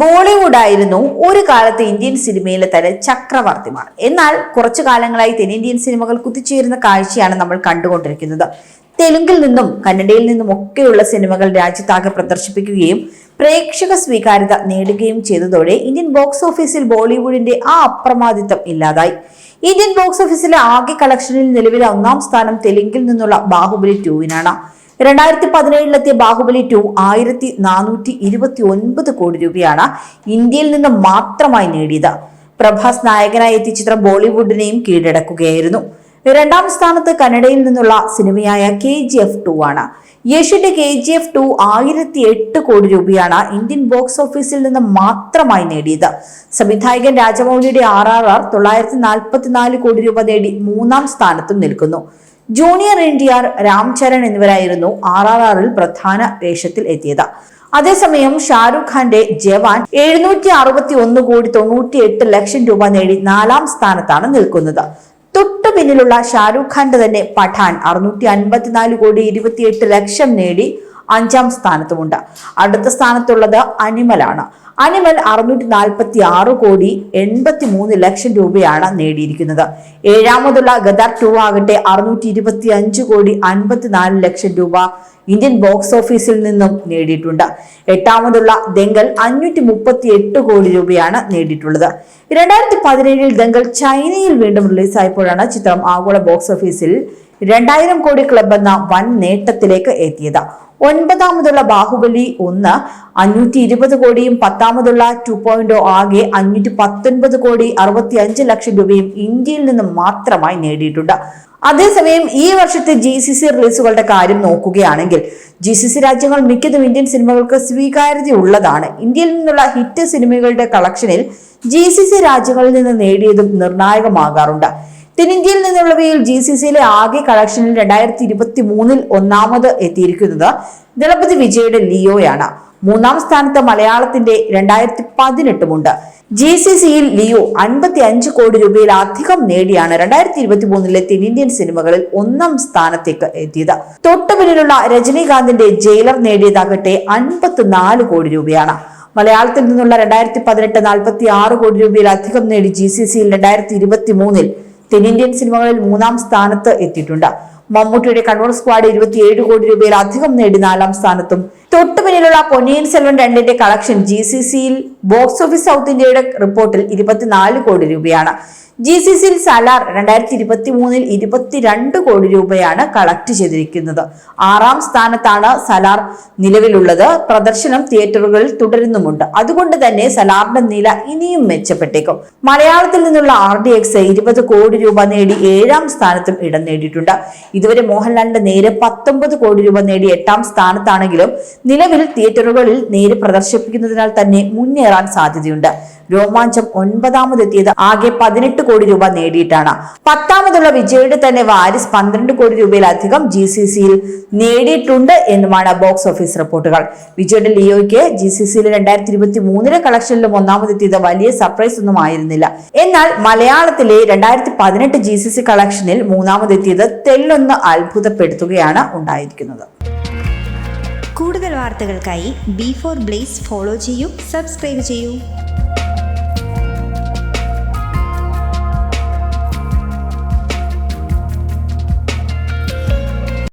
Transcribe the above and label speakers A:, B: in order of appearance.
A: ബോളിവുഡ് ആയിരുന്നു ഒരു കാലത്ത് ഇന്ത്യൻ സിനിമയിലെ തന്നെ ചക്രവർത്തിമാർ. എന്നാൽ കുറച്ചു കാലങ്ങളായി തെന്നിന്ത്യൻ സിനിമകൾ കുത്തിച്ചേരുന്ന കാഴ്ചയാണ് നമ്മൾ കണ്ടുകൊണ്ടിരിക്കുന്നത്. തെലുങ്കിൽ നിന്നും കന്നഡയിൽ നിന്നും ഒക്കെയുള്ള സിനിമകൾ രാജ്യത്താകെ പ്രദർശിപ്പിക്കുകയും പ്രേക്ഷക സ്വീകാര്യത നേടുകയും ചെയ്തതോടെ ഇന്ത്യൻ ബോക്സ് ഓഫീസിൽ ബോളിവുഡിന്റെ ആ അപ്രമാദിത്വം ഇല്ലാതായി. ഇന്ത്യൻ ബോക്സ് ഓഫീസിലെ ആകെ കളക്ഷനിൽ നിലവിലെ ഒന്നാം സ്ഥാനം തെലുങ്കിൽ നിന്നുള്ള ബാഹുബലി ടൂവിനാണ്. രണ്ടായിരത്തി പതിനേഴിലെത്തിയ ബാഹുബലി ടു ആയിരത്തി നാനൂറ്റി ഇരുപത്തി ഒൻപത് കോടി രൂപയാണ് ഇന്ത്യയിൽ നിന്ന് മാത്രമായി നേടിയത്. പ്രഭാസ് നായകനായി എത്തിയ ചിത്രം ബോളിവുഡിനെയും കീഴടക്കുകയായിരുന്നു. രണ്ടാം സ്ഥാനത്ത് കന്നഡയിൽ നിന്നുള്ള സിനിമയായ കെ ജി എഫ് ടു ആണ്. യഷിന്റെ കെ ജി എഫ് ടു ആയിരത്തി എട്ട് കോടി രൂപയാണ് ഇന്ത്യൻ ബോക്സ് ഓഫീസിൽ നിന്ന് മാത്രമായി നേടിയത്. സംവിധായകൻ രാജമൗലിയുടെ ആർ ആർ ആർ തൊള്ളായിരത്തി നാൽപ്പത്തിനാല് കോടി രൂപ നേടി മൂന്നാം സ്ഥാനത്തും നിൽക്കുന്നു. Junior N T R Ram Charan എന്നിവരായിരുന്നു ആർ ആർ ആറിൽ പ്രധാന വേഷത്തിൽ എത്തിയത്. അതേസമയം ഷാരൂഖ് ഖാന്റെ ജവാൻ എഴുന്നൂറ്റി അറുപത്തി ഒന്ന് കോടി തൊണ്ണൂറ്റി എട്ട് ലക്ഷം രൂപ നേടി നാലാം സ്ഥാനത്താണ് നിൽക്കുന്നത്. തൊട്ടു പിന്നിലുള്ള ഷാരൂഖ് ഖാന്റെ തന്നെ പഠാൻ അറുന്നൂറ്റി അൻപത്തിനാല് കോടി ഇരുപത്തിയെട്ട് ലക്ഷം നേടി അഞ്ചാം സ്ഥാനത്തുമുണ്ട്. അടുത്ത സ്ഥാനത്തുള്ളത് അനിമലാണ്. അനിമൽ അറുന്നൂറ്റി നാൽപ്പത്തി ആറ് കോടി എൺപത്തി മൂന്ന് ലക്ഷം രൂപയാണ് നേടിയിരിക്കുന്നത്. ഏഴാമതുള്ള ഗദർ ടു ആകട്ടെ അറുന്നൂറ്റി ഇരുപത്തി അഞ്ച് കോടി അൻപത്തിനാല് ലക്ഷം രൂപ ഇന്ത്യൻ ബോക്സ് ഓഫീസിൽ നിന്നും നേടിയിട്ടുണ്ട്. എട്ടാമതുള്ള ദെങ്കൽ അഞ്ഞൂറ്റി മുപ്പത്തി എട്ട് കോടി രൂപയാണ് നേടിയിട്ടുള്ളത്. രണ്ടായിരത്തി പതിനേഴിൽ ദെങ്കൽ ചൈനയിൽ വീണ്ടും റിലീസായപ്പോഴാണ് ചിത്രം ആഗോള ബോക്സ് ഓഫീസിൽ രണ്ടായിരം കോടി ക്ലബ് എന്ന വൻ നേട്ടത്തിലേക്ക് എത്തിയത്. ഒൻപതാമതുള്ള ബാഹുബലി ഒന്ന് അഞ്ഞൂറ്റി ഇരുപത് കോടിയും പത്താമതുള്ള ടു പോയിന്റ് ആകെ അഞ്ഞൂറ്റി പത്തൊൻപത് കോടി അറുപത്തി അഞ്ച് ലക്ഷം രൂപയും ഇന്ത്യയിൽ നിന്ന് മാത്രമായി നേടിയിട്ടുണ്ട്. അതേസമയം ഈ വർഷത്തെ ജി സി സി റിലീസുകളുടെ കാര്യം നോക്കുകയാണെങ്കിൽ ജി സി സി രാജ്യങ്ങൾ മിക്കതും ഇന്ത്യൻ സിനിമകൾക്ക് സ്വീകാര്യതയുള്ളതാണ്. ഇന്ത്യയിൽ നിന്നുള്ള ഹിറ്റ് സിനിമകളുടെ കളക്ഷനിൽ ജി സി സി രാജ്യങ്ങളിൽ നിന്ന് നേടിയതും നിർണായകമാകാറുണ്ട്. തെന്നിന്ത്യയിൽ നിന്നുള്ളവയിൽ ജി സി സിയിലെ ആകെ കളക്ഷനിൽ രണ്ടായിരത്തി ഇരുപത്തി മൂന്നിൽ ഒന്നാമത് എത്തിയിരിക്കുന്നത് ദളപതി വിജയുടെ ലിയോയാണ്. മൂന്നാം സ്ഥാനത്ത് മലയാളത്തിന്റെ രണ്ടായിരത്തി പതിനെട്ടുമുണ്ട് ജി സി സിയിൽ ലിയോ അൻപത്തി അഞ്ച് കോടി രൂപയിലധികം നേടിയാണ് രണ്ടായിരത്തി ഇരുപത്തി മൂന്നിലെ തെന്നിന്ത്യൻ സിനിമകളിൽ ഒന്നാം സ്ഥാനത്തേക്ക് എത്തിയത്. തൊട്ടു പിന്നിലുള്ള രജനീകാന്തിന്റെ ജയിലർ നേടിയതാകട്ടെ അൻപത്തിനാല് കോടി രൂപയാണ്. മലയാളത്തിൽ നിന്നുള്ള രണ്ടായിരത്തി പതിനെട്ട് നാൽപ്പത്തി ആറ് കോടി രൂപയിലധികം നേടി ജി സി സിയിൽ രണ്ടായിരത്തി ഇരുപത്തി മൂന്നിൽ തെന്നിന്ത്യൻ സിനിമകളിൽ മൂന്നാം സ്ഥാനത്ത് എത്തിയിട്ടുണ്ട്. മമ്മൂട്ടിയുടെ കണ്ണൂർ സ്ക്വാഡ് ഇരുപത്തിയേഴ് കോടി രൂപയിൽ അധികം നേടി നാലാം സ്ഥാനത്തും. തൊട്ടു പിന്നിലുള്ള പൊന്നിയിൻ സെൽവൻ രണ്ടിന്റെ കളക്ഷൻ ജി സി സിയിൽ ബോക്സ് ഓഫീസ് സൗത്ത് ഇന്ത്യയുടെ റിപ്പോർട്ടിൽ ഇരുപത്തിനാല് കോടി രൂപയാണ്. ജി സി സിയിൽ സലാർ രണ്ടായിരത്തി ഇരുപത്തി മൂന്നിൽ ഇരുപത്തിരണ്ട് കോടി രൂപയാണ് കളക്ട് ചെയ്തിരിക്കുന്നത്. ആറാം സ്ഥാനത്താണ് സലാർ നിലവിലുള്ളത്. പ്രദർശനം തിയേറ്ററുകളിൽ തുടരുന്നുമുണ്ട്. അതുകൊണ്ട് തന്നെ സലാറിന്റെ നില ഇനിയും മെച്ചപ്പെട്ടേക്കും. മലയാളത്തിൽ നിന്നുള്ള ആർ ഡി എക്സ് ഇരുപത് കോടി രൂപ നേടി ഏഴാം സ്ഥാനത്തും ഇടം നേടിയിട്ടുണ്ട്. ഇതുവരെ മോഹൻലാലിന്റെ നേരെ പത്തൊമ്പത് കോടി രൂപ നേടി എട്ടാം സ്ഥാനത്താണെങ്കിലും നിലവിൽ തിയേറ്ററുകളിൽ നേര് പ്രദർശിപ്പിക്കുന്നതിനാൽ തന്നെ മുന്നേറാൻ സാധ്യതയുണ്ട്. രോമാഞ്ചം ഒൻപതാമതെത്തിയത് ആകെ പതിനെട്ട് കോടി രൂപ നേടിയിട്ടാണ്. പത്താമതുള്ള വിജയുടെ തന്നെ വാരിസ് പന്ത്രണ്ട് കോടി രൂപയിലധികം ജി സി സിയിൽ നേടിയിട്ടുണ്ട് എന്നുമാണ് ബോക്സ് ഓഫീസ് റിപ്പോർട്ടുകൾ. വിജയുടെ ലിയോയ്ക്ക് ജി സി സിയിൽ രണ്ടായിരത്തി ഇരുപത്തി മൂന്നിലെ കളക്ഷനിലും ഒന്നാമതെത്തിയത് വലിയ സർപ്രൈസ് ഒന്നും ആയിരുന്നില്ല. എന്നാൽ മലയാളത്തിലെ രണ്ടായിരത്തി പതിനെട്ട് ജി സി സി കളക്ഷനിൽ മൂന്നാമതെത്തിയത് തെല്ലൊന്ന് അത്ഭുതപ്പെടുത്തുകയാണ് ഉണ്ടായിരിക്കുന്നത്.
B: കൂടുതൽ വാർത്തകൾക്കായി ബി ഫോർ ബ്ലേസ് ഫോളോ ചെയ്യൂ സബ്സ്ക്രൈബ് ചെയ്യൂ.